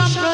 সম্প্রদায়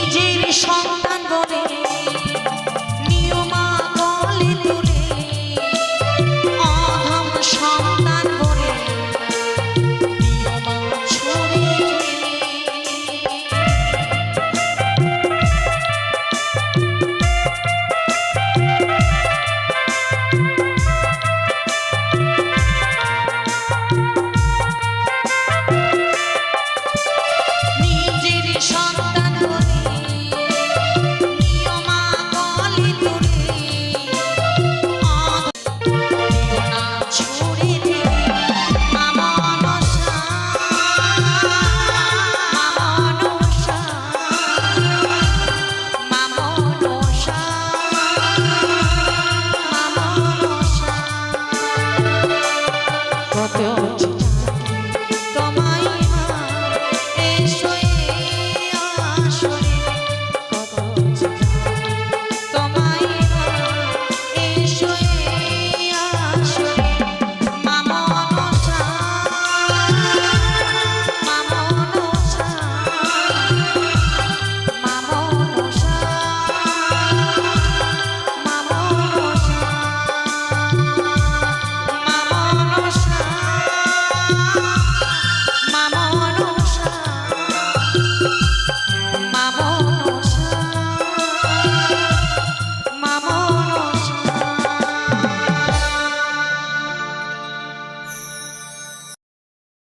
নিজের সন্তান